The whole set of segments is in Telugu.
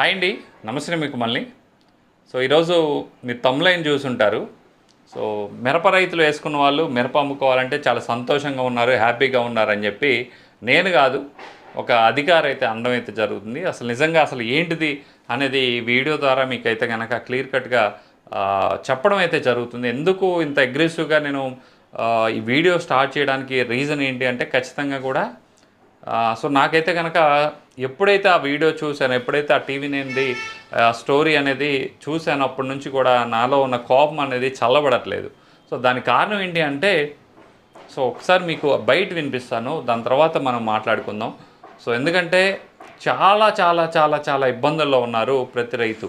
హాయ్ అండి. నమస్తే మీకు మళ్ళీ. సో ఈరోజు మీరు తమ్లైన్ చూసుంటారు సో మిరప రైతులు వేసుకున్న వాళ్ళు మిరప అమ్ముకోవాలంటే చాలా సంతోషంగా ఉన్నారు హ్యాపీగా ఉన్నారని చెప్పి నేను కాదు ఒక అధికారి అయితే అనడం అయితే జరుగుతుంది. అసలు నిజంగా అసలు ఏంటిది అనేది వీడియో ద్వారా మీకైతే కనుక క్లియర్ కట్గా చెప్పడం అయితే జరుగుతుంది. ఎందుకు ఇంత అగ్రెసివ్గా నేను ఈ వీడియో స్టార్ట్ చేయడానికి రీజన్ ఏంటి అంటే ఖచ్చితంగా కూడా సో నాకైతే కనుక ఎప్పుడైతే ఆ వీడియో చూశాను ఎప్పుడైతే ఆ టీవీ అనేది స్టోరీ అనేది చూశాను అప్పటి నుంచి కూడా నాలో ఉన్న కోపం అనేది చల్లబడట్లేదు. సో దానికి కారణం ఏంటి అంటే సో ఒకసారి మీకు బయట వినిపిస్తాను దాని తర్వాత మనం మాట్లాడుకుందాం. సో ఎందుకంటే చాలా చాలా చాలా చాలా ఇబ్బందుల్లో ఉన్నారు ప్రతి రైతు.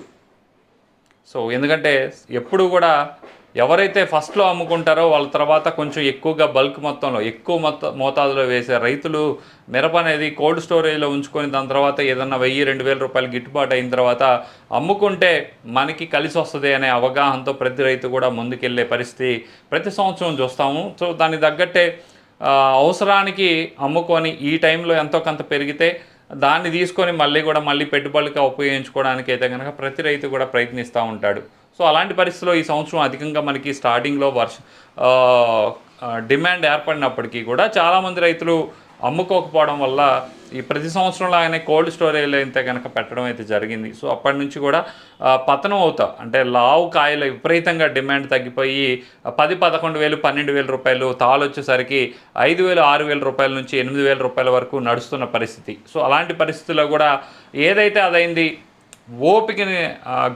సో ఎందుకంటే ఎప్పుడు కూడా ఎవరైతే ఫస్ట్లో అమ్ముకుంటారో వాళ్ళ తర్వాత కొంచెం ఎక్కువగా బల్క్ మొత్తంలో ఎక్కువ మొత్త మోతాదులో వేసే రైతులు మిరప అనేది కోల్డ్ స్టోరేజ్లో ఉంచుకొని దాని తర్వాత ఏదన్నా వెయ్యి రెండు వేల రూపాయలు గిట్టుబాటు అయిన తర్వాత అమ్ముకుంటే మనకి కలిసి వస్తుంది అనే అవగాహనతో ప్రతి రైతు కూడా ముందుకెళ్ళే పరిస్థితి ప్రతి సంవత్సరం చూస్తాము. సో దానికి తగ్గట్టే అవసరానికి అమ్ముకొని ఈ టైంలో ఎంతో కొంత పెరిగితే దాన్ని తీసుకొని మళ్ళీ కూడా మళ్ళీ పెట్టుబడిగా ఉపయోగించుకోవడానికి అయితే కనుక ప్రతి రైతు కూడా ప్రయత్నిస్తూ ఉంటాడు. సో అలాంటి పరిస్థితిలో ఈ సంవత్సరం అధికంగా మనకి స్టార్టింగ్లో వర్ష డిమాండ్ ఏర్పడినప్పటికీ కూడా చాలామంది రైతులు అమ్ముకోకపోవడం వల్ల ఈ ప్రతి సంవత్సరం లాగానే కోల్డ్ స్టోరేజ్లో అయితే కనుక పెట్టడం అయితే జరిగింది. సో అప్పటి నుంచి కూడా పతనం అవుతా. అంటే లావు కాయలు విపరీతంగా డిమాండ్ తగ్గిపోయి పది పదకొండు వేలు పన్నెండు వేల రూపాయలు తాళ్ళు వచ్చేసరికి ఐదు వేలు ఆరు వేల రూపాయల నుంచి ఎనిమిది వేల రూపాయల వరకు నడుస్తున్న పరిస్థితి. సో అలాంటి పరిస్థితుల్లో కూడా ఏదైతే అదైంది ఓపికని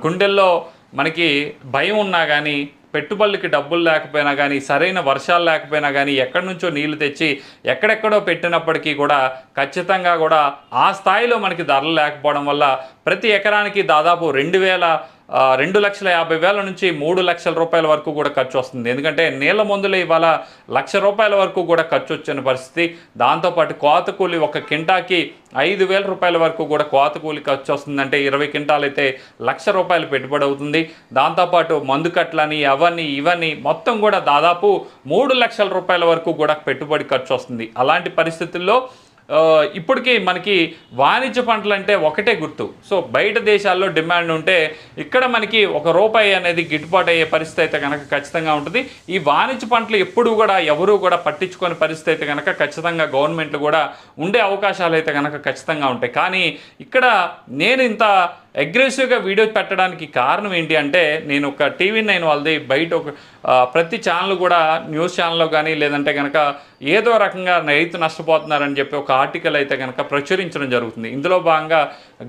గుండెల్లో మనకి భయం ఉన్నా కానీ పెట్టుబడులకి డబ్బులు లేకపోయినా కానీ సరైన వర్షాలు లేకపోయినా కానీ ఎక్కడి నుంచో నీళ్ళు తెచ్చి ఎక్కడెక్కడో పెట్టినప్పటికీ కూడా ఖచ్చితంగా కూడా ఆ స్థాయిలో మనకి ధరలు లేకపోవడం వల్ల ప్రతి ఎకరానికి దాదాపు రెండు వేల రెండు లక్షల యాభై వేల నుంచి మూడు లక్షల రూపాయల వరకు కూడా ఖర్చు వస్తుంది. ఎందుకంటే నీళ్ళ మందులు ఇవాళ లక్ష రూపాయల వరకు కూడా ఖర్చు వచ్చిన పరిస్థితి. దాంతోపాటు కోత కూలి ఒక కింటాకి ఐదు వేల రూపాయల వరకు కూడా కోత కూలి ఖర్చు వస్తుంది అంటే ఇరవై కింటాలు అయితే లక్ష రూపాయలు పెట్టుబడి అవుతుంది. దాంతోపాటు మందు కట్లని అవన్నీ ఇవన్నీ మొత్తం కూడా దాదాపు మూడు లక్షల రూపాయల వరకు కూడా పెట్టుబడి ఖర్చు వస్తుంది. అలాంటి పరిస్థితుల్లో ఇప్పటికీ మనకి వాణిజ్య పంటలు అంటే ఒకటే గుర్తు. సో బయట దేశాల్లో డిమాండ్ ఉంటే ఇక్కడ మనకి ఒక రూపాయి అనేది గిట్టుబాటు అయ్యే పరిస్థితి అయితే కనుక ఖచ్చితంగా ఉంటుంది. ఈ వాణిజ్య పంటలు ఎప్పుడు కూడా ఎవరు కూడా పట్టించుకొని పరిస్థితి అయితే కనుక ఖచ్చితంగా గవర్నమెంట్లు కూడా ఉండే అవకాశాలు అయితే కనుక ఖచ్చితంగా ఉంటాయి. కానీ ఇక్కడ నేను ఇంత అగ్రెసివ్గా వీడియో పెట్టడానికి కారణం ఏంటి అంటే నేను ఒక టీవీ నైన్ వాళ్ళది బయట ఒక ప్రతి ఛానల్ కూడా న్యూస్ ఛానల్లో కానీ లేదంటే కనుక ఏదో రకంగా రైతు నష్టపోతున్నారని చెప్పి ఒక ఆర్టికల్ అయితే కనుక ప్రచురించడం జరుగుతుంది. ఇందులో భాగంగా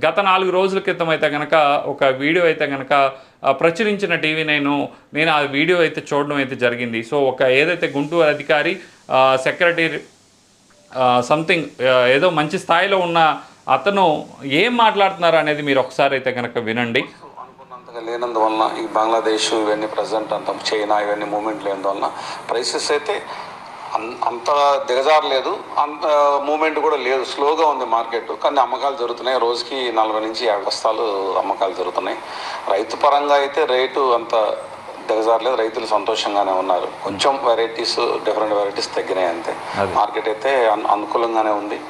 గత నాలుగు రోజుల క్రితం అయితే కనుక ఒక వీడియో అయితే కనుక ప్రచురించిన టీవీ నేను నేను ఆ వీడియో అయితే చూడడం అయితే జరిగింది. సో ఒక ఏదైతే గుంటూరు అధికారి సెక్రటరీ సంథింగ్ ఏదో మంచి స్థాయిలో ఉన్న అతను ఏం మాట్లాడుతున్నారు అనేది మీరు ఒకసారి అయితే కనుక వినండి. అనుకున్నంతగా లేనందువలన ఈ బంగ్లాదేశ్ ఇవన్నీ ప్రజెంట్ అంత చైనా ఇవన్నీ మూమెంట్ లేనందువలన ప్రైసెస్ అయితే అంత దిగజారలేదు అంత మూమెంట్ కూడా లేదు. స్లోగా ఉంది మార్కెట్. కానీ అమ్మకాలు జరుగుతున్నాయి. రోజుకి నలభై నుంచి యాభై బస్తాలు అమ్మకాలు జరుగుతున్నాయి. రైతు పరంగా అయితే రేటు అంత దిగజారలేదు రైతులు సంతోషంగానే ఉన్నారు. కొంచెం వెరైటీస్ డిఫరెంట్ వెరైటీస్ తగ్గినాయి అంతే. అదే. మార్కెట్ అయితే అను- అనుకూలంగానే ఉంది.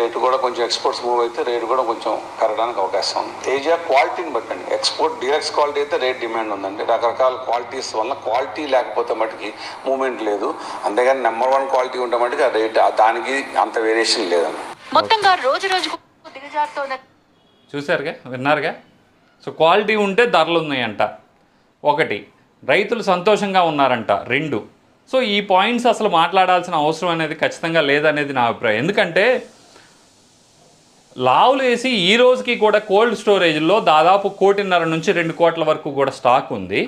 రేటు కూడా కొంచెం ఎక్స్పోర్ట్స్ మూవ్ అయితే రేటు కూడా కొంచెం పెరగడానికి అవకాశం ఉంది. తేజ క్వాలిటీని బట్టండి. ఎక్స్పోర్ట్ డీలక్స్ క్వాలిటీ అయితే రేట్ డిమాండ్ ఉందండి. రకరకాల క్వాలిటీస్ వల్ల క్వాలిటీ లేకపోతే మటుకి మూమెంట్ లేదు. అంతేగాని నెంబర్ వన్ క్వాలిటీ ఉంటే మటుకు ఆ రేట్ దానికి అంత వేరియేషన్ లేదండి. మొత్తంగా రోజు రోజుకు దిగజారుతోన్న చూశారుగా? విన్నారుగా? సో క్వాలిటీ ఉంటే ధరలు ఉన్నాయంట. ఒకటి రైతులు సంతోషంగా ఉన్నారంట రెండు. సో ఈ పాయింట్స్ అసలు మాట్లాడాల్సిన అవసరం అనేది ఖచ్చితంగా లేదనేది నా అభిప్రాయం. ఎందుకంటే లావులు వేసి ఈ రోజుకి కూడా కోల్డ్ స్టోరేజ్లో దాదాపు కోటిన్నర నుంచి రెండు కోట్ల వరకు కూడా స్టాక్ ఉంది.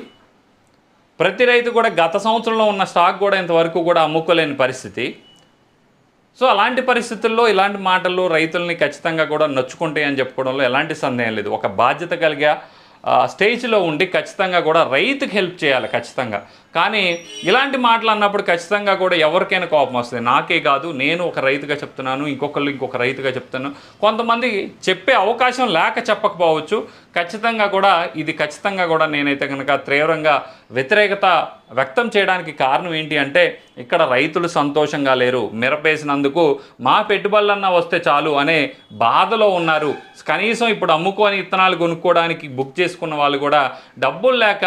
ప్రతి రైతు కూడా గత సంవత్సరంలో ఉన్న స్టాక్ కూడా ఇంతవరకు కూడా అమ్ముకోలేని పరిస్థితి. సో అలాంటి పరిస్థితుల్లో ఇలాంటి మాటలు రైతుల్ని ఖచ్చితంగా కూడా నొచ్చుకుంటాయి అని చెప్పుకోవడంలో ఎలాంటి సందేహం లేదు. ఒక బాధ్యత కలిగా స్టేజ్లో ఉండి ఖచ్చితంగా కూడా రైతుకి హెల్ప్ చేయాలి ఖచ్చితంగా. కానీ ఇలాంటి మాటలు అన్నప్పుడు ఖచ్చితంగా కూడా ఎవరికైనా కోపం వస్తుంది. నాకే కాదు నేను ఒక రైతుగా చెప్తున్నాను ఇంకొకళ్ళు ఇంకొక రైతుగా చెప్తాను. కొంతమంది చెప్పే అవకాశం లేక చెప్పకపోవచ్చు. ఖచ్చితంగా కూడా ఇది ఖచ్చితంగా కూడా నేనైతే కనుక తీవ్రంగా వ్యతిరేకత వ్యక్తం చేయడానికి కారణం ఏంటి అంటే ఇక్కడ రైతులు సంతోషంగా లేరు. మిరపేసినందుకు మా పెట్టుబడులన్నా వస్తే చాలు అనే బాధలో ఉన్నారు. కనీసం ఇప్పుడు అమ్ముకొని ఇత్తనాలు కొనుక్కోవడానికి బుక్ చేసుకున్న వాళ్ళు కూడా డబ్బులు లేక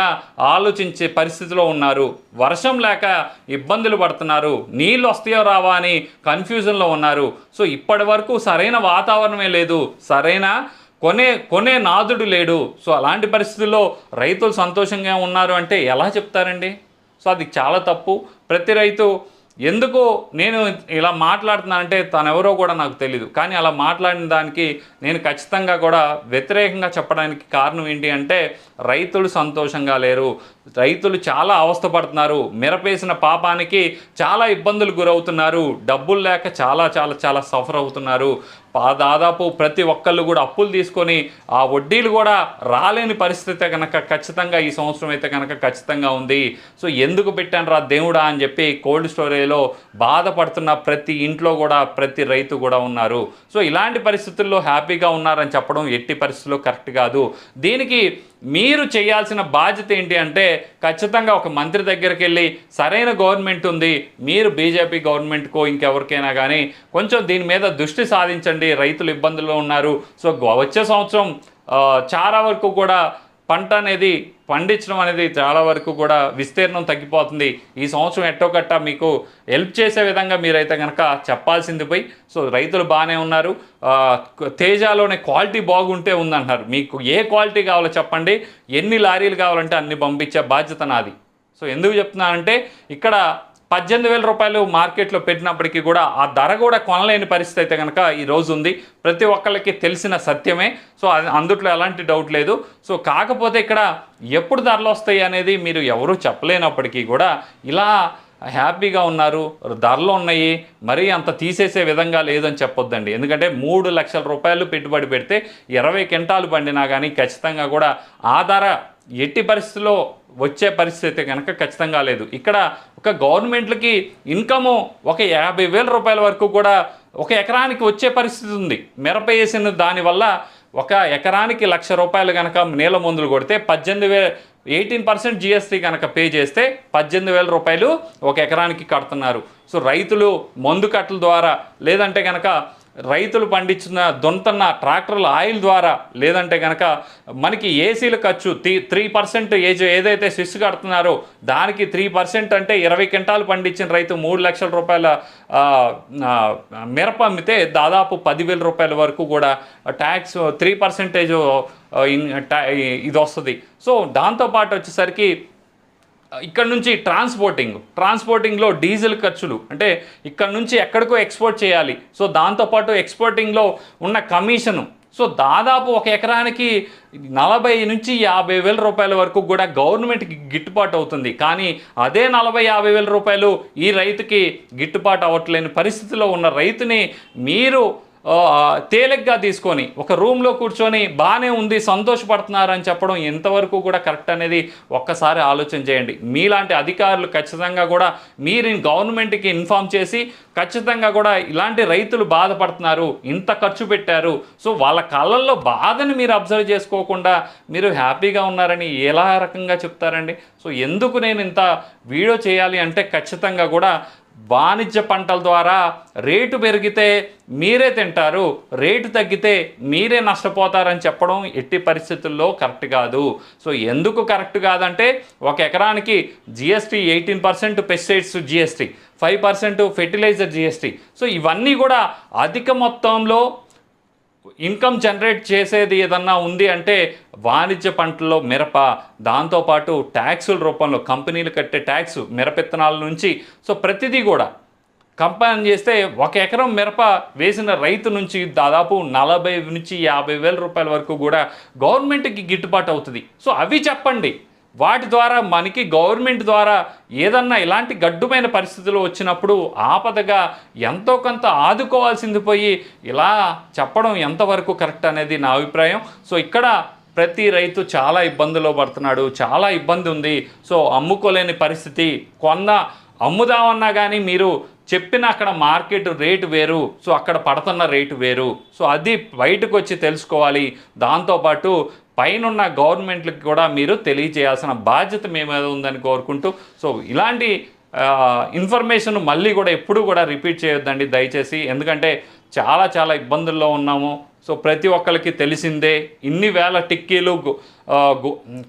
ఆలోచించే పరిస్థితిలో ఉన్నారు. వర్షం లేక ఇబ్బందులు పడుతున్నారు. నీళ్ళు వస్తాయో రావా అని కన్ఫ్యూజన్లో ఉన్నారు. సో ఇప్పటి వరకు సరైన వాతావరణమే లేదు. సరైన కొనే కొనే నాదుడు లేడు. సో అలాంటి పరిస్థితుల్లో రైతులు సంతోషంగా ఉన్నారు అంటే ఎలా చెప్తారండి? సో అది చాలా తప్పు. ప్రతి రైతు ఎందుకు నేను ఇలా మాట్లాడుతున్నానంటే తనెవరో కూడా నాకు తెలియదు కానీ అలా మాట్లాడిన దానికి నేను ఖచ్చితంగా కూడా వ్యతిరేకంగా చెప్పడానికి కారణం ఏంటి అంటే రైతులు సంతోషంగా లేరు. రైతులు చాలా అవస్థపడుతున్నారు. మిరపేసిన పాపానికి చాలా ఇబ్బందులు గురవుతున్నారు. డబ్బులు లేక చాలా చాలా చాలా సఫర్ అవుతున్నారు. దాదాపు ప్రతి ఒక్కళ్ళు కూడా అప్పులు తీసుకొని ఆ వడ్డీలు కూడా రాలేని పరిస్థితి కనుక ఖచ్చితంగా ఈ సంవత్సరం అయితే కనుక ఖచ్చితంగా ఉంది. సో ఎందుకు పెట్టాను రా దేవుడా అని చెప్పి కోల్డ్ స్టోరేజ్లో బాధపడుతున్న ప్రతి ఇంట్లో కూడా ప్రతి రైతు కూడా ఉన్నారు. సో ఇలాంటి పరిస్థితుల్లో హ్యాపీగా ఉన్నారని చెప్పడం ఎట్టి పరిస్థితుల్లో కరెక్ట్ కాదు. దీనికి మీరు చేయాల్సిన బాధ్యత ఏంటి అంటే ఖచ్చితంగా ఒక మంత్రి దగ్గరికి వెళ్ళి సరైన గవర్నమెంట్ ఉంది మీరు బీజేపీ గవర్నమెంట్కో ఇంకెవరికైనా కానీ కొంచెం దీని మీద దృష్టి సాధించండి రైతులు ఇబ్బందుల్లో ఉన్నారు. సో వచ్చే సంవత్సరం చాలా వరకు కూడా పంట అనేది పండించడం అనేది చాలా వరకు కూడా విస్తీర్ణం తగ్గిపోతుంది. ఈ సంవత్సరం ఎట్టో కట్ట మీకు హెల్ప్ చేసే విధంగా మీరైతే కనుక చెప్పాల్సింది పోయి సో రైతులు బాగానే ఉన్నారు. తేజాలోనే క్వాలిటీ బాగుంటే ఉందంటున్నారు. మీకు ఏ క్వాలిటీ కావాలో చెప్పండి. ఎన్ని లారీలు కావాలంటే అన్ని పంపించే బాధ్యత నాది. సో ఎందుకు చెప్తున్నానంటే ఇక్కడ పద్దెనిమిది వేల రూపాయలు మార్కెట్లో పెట్టినప్పటికీ కూడా ఆ ధర కూడా కొనలేని పరిస్థితి అయితే కనుక ఈ ఉంది. ప్రతి ఒక్కళ్ళకి తెలిసిన సత్యమే. సో అది అందుట్లో ఎలాంటి డౌట్ లేదు. సో కాకపోతే ఇక్కడ ఎప్పుడు ధరలు వస్తాయి అనేది మీరు ఎవరూ చెప్పలేనప్పటికీ కూడా ఇలా హ్యాపీగా ఉన్నారు ధరలు ఉన్నాయి మరీ అంత తీసేసే విధంగా లేదని చెప్పొద్దండి. ఎందుకంటే మూడు లక్షల రూపాయలు పెట్టుబడి పెడితే ఇరవై క్వింటాలు పండినా కానీ ఖచ్చితంగా కూడా ఆ ధర ఎట్టి పరిస్థితిలో వచ్చే పరిస్థితి కనుక ఖచ్చితంగా లేదు. ఇక్కడ ఒక గవర్నమెంట్లకి ఇన్కము ఒక యాభై వేల రూపాయల వరకు కూడా ఒక ఎకరానికి వచ్చే పరిస్థితి ఉంది. మిరప వేసిన దానివల్ల ఒక ఎకరానికి లక్ష రూపాయలు కనుక నీళ్ళ మందులు కొడితే పద్దెనిమిది వే ఎయిటీన్ పర్సెంట్ జిఎస్టీ కనుక పే చేస్తే పద్దెనిమిది వేల రూపాయలు ఒక ఎకరానికి కడుతున్నారు. సో రైతులు మందు కట్టల ద్వారా లేదంటే కనుక రైతులు పండించిన దొంతన్న ట్రాక్టర్ల ఆయిల్ ద్వారా లేదంటే కనుక మనకి ఏసీల ఖర్చు త్రీ త్రీ పర్సెంట్ ఏజ్ ఏదైతే సిస్ కడుతున్నారో దానికి త్రీ పర్సెంట్ అంటే ఇరవై క్వింటాలు పండించిన రైతు మూడు లక్షల రూపాయల మిరప అమ్మితే దాదాపు పదివేల రూపాయల వరకు కూడా ట్యాక్స్ త్రీ పర్సెంటేజ్ ఇది వస్తుంది. సో దాంతోపాటు వచ్చేసరికి ఇక్కడ నుంచి ట్రాన్స్పోర్టింగ్ ట్రాన్స్పోర్టింగ్లో డీజిల్ ఖర్చులు. అంటే ఇక్కడ నుంచి ఎక్కడికో ఎక్స్పోర్ట్ చేయాలి. సో దాంతోపాటు ఎక్స్పోర్టింగ్లో ఉన్న కమిషను సో దాదాపు ఒక ఎకరానికి నలభై నుంచి యాభై వేల రూపాయల వరకు కూడా గవర్నమెంట్కి గిట్టుబాటు అవుతుంది. కానీ అదే నలభై యాభై వేల రూపాయలు ఈ రైతుకి గిట్టుబాటు అవ్వట్లేని పరిస్థితిలో ఉన్న రైతుని మీరు తేలిగ్గా తీసుకొని ఒక రూమ్లో కూర్చొని బాగానే ఉంది సంతోషపడుతున్నారు అని చెప్పడం ఎంతవరకు కూడా కరెక్ట్ అనేది ఒక్కసారి ఆలోచన చేయండి. మీలాంటి అధికారులు ఖచ్చితంగా కూడా మీరు గవర్నమెంట్కి ఇన్ఫామ్ చేసి ఖచ్చితంగా కూడా ఇలాంటి రైతులు బాధపడుతున్నారు ఇంత ఖర్చు పెట్టారు. సో వాళ్ళ కళ్ళల్లో బాధని మీరు అబ్జర్వ్ చేసుకోకుండా మీరు హ్యాపీగా ఉన్నారని ఎలా రకంగా చెప్తారండి? సో ఎందుకు నేను ఇంత వీడియో చేయాలి అంటే ఖచ్చితంగా కూడా వాణిజ్య పంటల ద్వారా రేటు పెరిగితే మీరే తింటారు రేటు తగ్గితే మీరే నష్టపోతారని చెప్పడం ఎట్టి పరిస్థితుల్లో కరెక్ట్ కాదు. సో ఎందుకు కరెక్ట్ కాదంటే ఒక ఎకరానికి GST eighteen percent pesticides GST five percent fertilizer GST. So ఇవన్నీ కూడా అధిక మొత్తంలో ఇన్కమ్ జనరేట్ చేసేది ఏదన్నా ఉంది అంటే వాణిజ్య పంటల్లో మిరప దాంతోపాటు ట్యాక్సుల రూపంలో కంపెనీలు కట్టే ట్యాక్స్ మిరపెత్తనాల నుంచి. సో ప్రతిదీ కూడా కంపేర్ చేస్తే ఒక ఎకరం మిరప వేసిన రైతు నుంచి దాదాపు నలభై నుంచి యాభై వేల రూపాయల వరకు కూడా గవర్నమెంట్కి గిట్టుబాటు అవుతుంది. సో అవి చెప్పండి. వాటి ద్వారా మనకి గవర్నమెంట్ ద్వారా ఏదన్నా ఇలాంటి గడ్డుమైన పరిస్థితులు వచ్చినప్పుడు ఆపదగా ఎంతో కొంత ఆదుకోవాల్సింది పోయి ఇలా చెప్పడం ఎంతవరకు కరెక్ట్ అనేది నా అభిప్రాయం. సో ఇక్కడ ప్రతి రైతు చాలా ఇబ్బందులో పడుతున్నాడు చాలా ఇబ్బంది ఉంది. సో అమ్ముకోలేని పరిస్థితి. కొన్న అమ్ముదామన్నా కానీ మీరు చెప్పిన అక్కడ మార్కెట్ రేటు వేరు సో అక్కడ పడుతున్న రేటు వేరు. సో అది బయటకు వచ్చి తెలుసుకోవాలి దాంతోపాటు పైనున్న గవర్నమెంట్లకు కూడా మీరు తెలియజేయాల్సిన బాధ్యత మీ మీద ఉందని కోరుకుంటూ సో ఇలాంటి ఇన్ఫర్మేషన్ మళ్ళీ కూడా ఎప్పుడు కూడా రిపీట్ చేయొద్దండి దయచేసి. ఎందుకంటే చాలా చాలా ఇబ్బందుల్లో ఉన్నాము. సో ప్రతి ఒక్కరికి తెలిసిందే ఇన్ని వేల టిక్కీలు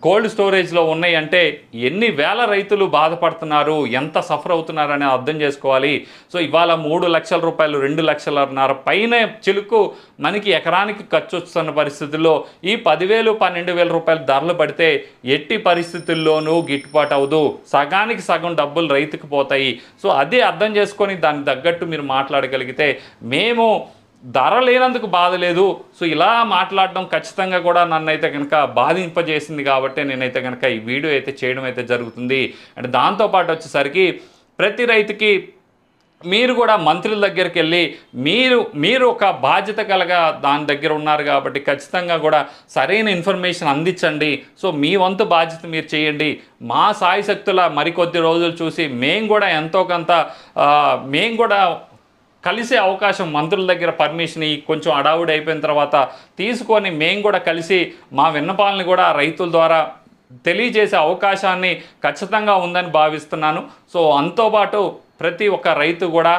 కోల్డ్ స్టోరేజ్లో ఉన్నాయంటే ఎన్ని వేల రైతులు బాధపడుతున్నారు ఎంత సఫర్ అవుతున్నారని అర్థం చేసుకోవాలి. సో ఇవాళ మూడు లక్షల రూపాయలు రెండు లక్షలన్నర పైన చిలుకు మనకి ఎకరానికి ఖర్చు వస్తున్న పరిస్థితుల్లో ఈ పదివేలు పన్నెండు వేల రూపాయలు ధరలు పడితే ఎట్టి పరిస్థితుల్లోనూ గిట్టుబాటు అవ్వదు. సగానికి సగం డబ్బులు రైతుకు పోతాయి. సో అదే అర్థం చేసుకొని దానికి తగ్గట్టు మీరు మాట్లాడగలిగితే మేము ధర లేనందుకు బాధ లేదు. సో ఇలా మాట్లాడడం ఖచ్చితంగా కూడా నన్ను అయితే కనుక బాధింపజేసింది కాబట్టి నేనైతే కనుక ఈ వీడియో అయితే చేయడం అయితే జరుగుతుంది. అండ్ దాంతోపాటు వచ్చేసరికి ప్రతి రైతుకి మీరు కూడా మంత్రుల దగ్గరికి వెళ్ళి మీరు మీరు ఒక బాధ్యత కలగా దాని దగ్గర ఉన్నారు కాబట్టి ఖచ్చితంగా కూడా సరైన ఇన్ఫర్మేషన్ అందించండి. సో మీ వంతు బాధ్యత మీరు చేయండి. మా సాయశక్తుల మరికొద్ది రోజులు చూసి మేము కూడా ఎంతో కొంత మేము కూడా కలిసే అవకాశం మంత్రుల దగ్గర పర్మిషన్ కొంచెం అడావుడి అయిపోయిన తర్వాత తీసుకొని మేము కూడా కలిసి మా విన్నపాలని కూడా రైతుల ద్వారా తెలియజేసే అవకాశాన్ని ఖచ్చితంగా ఉందని భావిస్తున్నాను. సో అంతోపాటు ప్రతి ఒక్క రైతు కూడా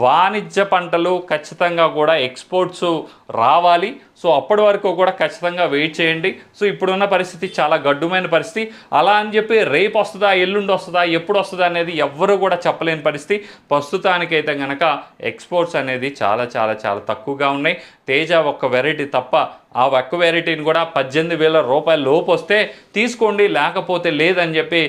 వాణిజ్య పంటలు ఖచ్చితంగా కూడా ఎక్స్పోర్ట్స్ రావాలి. సో అప్పటి వరకు కూడా ఖచ్చితంగా వెయిట్ చేయండి. సో ఇప్పుడున్న పరిస్థితి చాలా గడ్డుమైన పరిస్థితి. అలా అని చెప్పి రేపు వస్తుందా ఎల్లుండి వస్తుందా ఎప్పుడు వస్తుందా అనేది ఎవ్వరు కూడా చెప్పలేని పరిస్థితి. ప్రస్తుతానికైతే కనుక ఎక్స్పోర్ట్స్ అనేది చాలా చాలా చాలా తక్కువగా ఉన్నాయి. తేజ ఒక్క వెరైటీ తప్ప ఆ ఒక్క వెరైటీని కూడా పద్దెనిమిది వేల రూపాయల లోపు వస్తే తీసుకోండి లేకపోతే లేదని చెప్పి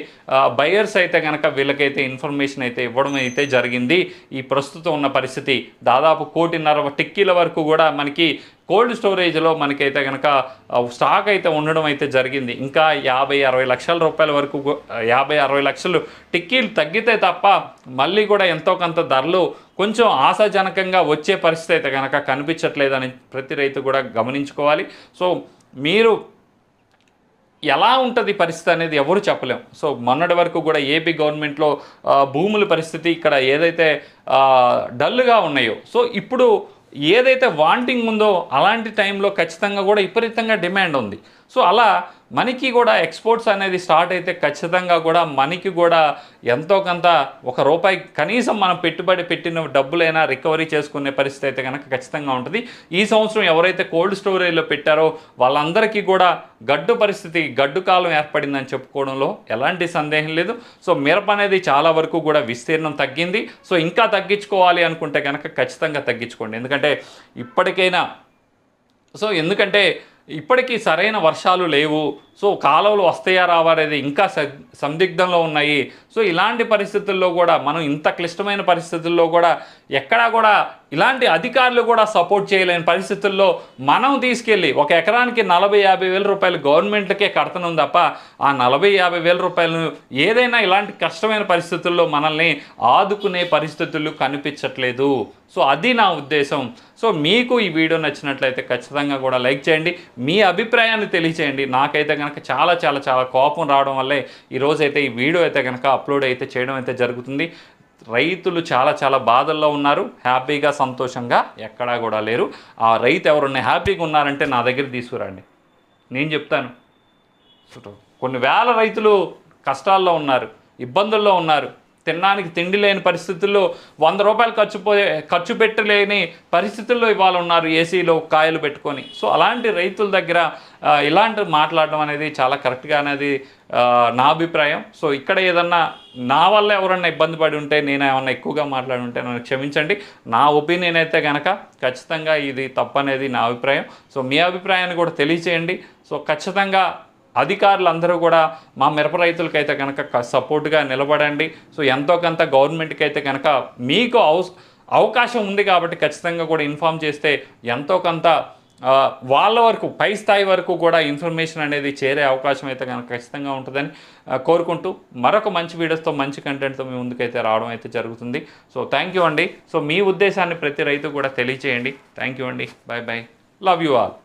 బయర్స్ అయితే కనుక వీళ్ళకైతే ఇన్ఫర్మేషన్ అయితే ఇవ్వడం అయితే జరిగింది. ఈ ప్రస్తుతం ఉన్న పరిస్థితి దాదాపు కోటిన్నర టిక్కీల వరకు కూడా మనకి కోల్డ్ స్టోరేజ్లో మనకైతే కనుక స్టాక్ అయితే ఉండడం అయితే జరిగింది. ఇంకా యాభై అరవై లక్షల రూపాయల వరకు యాభై అరవై లక్షలు టిక్కీలు తగ్గితే తప్ప మళ్ళీ కూడా ఎంతో కొంత ధరలు కొంచెం ఆశాజనకంగా వచ్చే పరిస్థితి అయితే కనుక కనిపించట్లేదని ప్రతి రైతు కూడా గమనించుకోవాలి. సో మీరు ఎలా ఉంటుంది పరిస్థితి అనేది ఎవరు చెప్పలేం. సో మొన్నటి వరకు కూడా ఏపీ గవర్నమెంట్లో భూముల పరిస్థితి ఇక్కడ ఏదైతే డల్గా ఉన్నాయో సో ఇప్పుడు ఏదైతే వాంటింగ్ ఉందో అలాంటి టైంలో ఖచ్చితంగా కూడా విపరీతంగా డిమాండ్ ఉంది. సో అలా మనకి కూడా ఎక్స్పోర్ట్స్ అనేది స్టార్ట్ అయితే ఖచ్చితంగా కూడా మనకి కూడా ఎంతో కొంత ఒక రూపాయి కనీసం మనం పెట్టుబడి పెట్టిన డబ్బులైనా రికవరీ చేసుకునే పరిస్థితి అయితే కనుక ఖచ్చితంగా ఉంటుంది. ఈ సంవత్సరం ఎవరైతే కోల్డ్ స్టోరేజ్లో పెట్టారో వాళ్ళందరికీ కూడా గడ్డు పరిస్థితి గడ్డు కాలం ఏర్పడిందని చెప్పుకోవడంలో ఎలాంటి సందేహం లేదు. సో మిరప అనేది చాలా వరకు కూడా విస్తీర్ణం తగ్గింది. సో ఇంకా తగ్గించుకోవాలి అనుకుంటే కనుక ఖచ్చితంగా తగ్గించుకోండి. ఎందుకంటే ఇప్పటికైనా సో ఎందుకంటే ఇప్పటికీ సరైన వర్షాలు లేవు. సో కాలువలు వస్తాయా రావా అనేది ఇంకా సందిగ్ధంలో ఉన్నాయి. సో ఇలాంటి పరిస్థితుల్లో కూడా మనం ఇంత క్లిష్టమైన పరిస్థితుల్లో కూడా ఎక్కడా కూడా ఇలాంటి అధికారులు కూడా సపోర్ట్ చేయలేని పరిస్థితుల్లో మనం తీసుకెళ్ళి ఒక ఎకరానికి నలభై యాభై వేల రూపాయలు గవర్నమెంట్కే కడతనం తప్ప ఆ నలభై యాభై వేల రూపాయలను ఏదైనా ఇలాంటి కష్టమైన పరిస్థితుల్లో మనల్ని ఆదుకునే పరిస్థితులు కనిపించట్లేదు. సో అది నా ఉద్దేశం. సో మీకు ఈ వీడియో నచ్చినట్లయితే ఖచ్చితంగా కూడా లైక్ చేయండి. మీ అభిప్రాయాన్ని తెలియచేయండి. నాకైతే కనుక చాలా చాలా చాలా కోపం రావడం వల్లే ఈరోజు అయితే ఈ వీడియో అయితే కనుక అప్లోడ్ అయితే చేయడం అయితే జరుగుతుంది. రైతులు చాలా చాలా బాధల్లో ఉన్నారు. హ్యాపీగా సంతోషంగా ఎక్కడా కూడా లేరు. ఆ రైతు ఎవరున్నా హ్యాపీగా ఉన్నారంటే నా దగ్గర తీసుకురండి. నేను చెప్తాను. కొన్ని వేల రైతులు కష్టాల్లో ఉన్నారు ఇబ్బందుల్లో ఉన్నారు. తినడానికి తిండి లేని పరిస్థితుల్లో వంద రూపాయలు ఖర్చు పోయే ఖర్చు పెట్టలేని పరిస్థితుల్లో ఇవాళ ఉన్నారు ఏసీలో కాయలు పెట్టుకొని. సో అలాంటి రైతుల దగ్గర ఇలాంటి మాట్లాడడం అనేది చాలా కరెక్ట్గా అనేది నా అభిప్రాయం. సో ఇక్కడ ఏదన్నా నా వల్ల ఎవరన్నా ఇబ్బంది పడి ఉంటే నేను ఏమన్నా ఎక్కువగా మాట్లాడి ఉంటే నన్ను క్షమించండి. నా ఒపీనియన్ అయితే కనుక ఖచ్చితంగా ఇది తప్పనేది నా అభిప్రాయం. సో మీ అభిప్రాయాన్ని కూడా తెలియచేయండి. సో ఖచ్చితంగా అధికారులందరూ కూడా మా మిరప రైతులకైతే కనుక సపోర్ట్గా నిలబడండి. సో ఎంతో కొంత గవర్నమెంట్కి అయితే కనుక మీకు అవస్ అవకాశం ఉంది కాబట్టి ఖచ్చితంగా కూడా ఇన్ఫామ్ చేస్తే ఎంతో కొంత వాళ్ళ వరకు పై స్థాయి వరకు కూడా ఇన్ఫర్మేషన్ అనేది చేరే అవకాశం అయితే కనుక ఖచ్చితంగా ఉంటుందని కోరుకుంటూ మరొక మంచి వీడియోస్తో మంచి కంటెంట్తో మీ ముందుకైతే రావడం అయితే జరుగుతుంది. సో థ్యాంక్ యూ అండి. సో మీ ఉద్దేశాన్ని ప్రతి రైతు కూడా తెలియచేయండి. థ్యాంక్ యూ అండి. Bye bye love you all